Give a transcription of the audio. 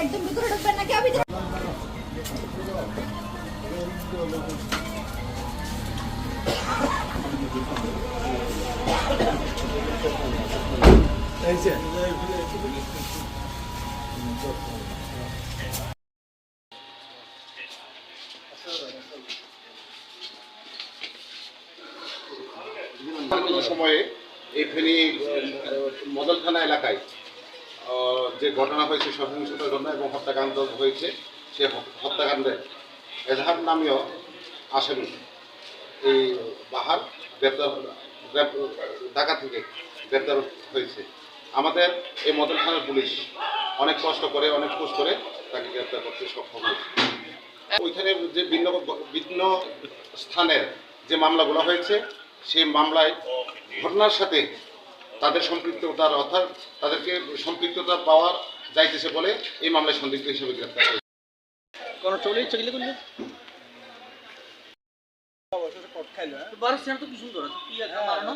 একদম ভিতরে ঢুকবেন নাকি আমি সাম্প্রতিক সময়ে এই ফেনী আহ, মদল থানা এলাকায় যে ঘটনা হয়েছে সহিংসতার ঘটনা এবং হত্যাকাণ্ড হয়েছে সে হত্যাকাণ্ডে এজাহার নামীয় আসামি এই বাহার গ্রেপ্তার ঢাকা থেকে গ্রেপ্তার হয়েছে। আমাদের এই মদল থানার পুলিশ অনেক কষ্ট করে অনেক খোঁজ করে তাকে গ্রেপ্তার করতে সক্ষম হয়েছে। ওইখানে যে ভিন্ন ভিন্ন স্থানের যে মামলাগুলো হয়েছে সেই মামলায় ঘটনার সাথে তাদের সম্পৃক্ততার অর্থাৎ তাদেরকে সম্পৃক্ততা পাওয়ার যাইতেছে বলে এই মামলায় সন্দিগ্ধ হিসেবে গ্রেপ্তার হয়েছে। কোনো চলে বারো তো কি সুন্দর আছে। কি একটা মারানো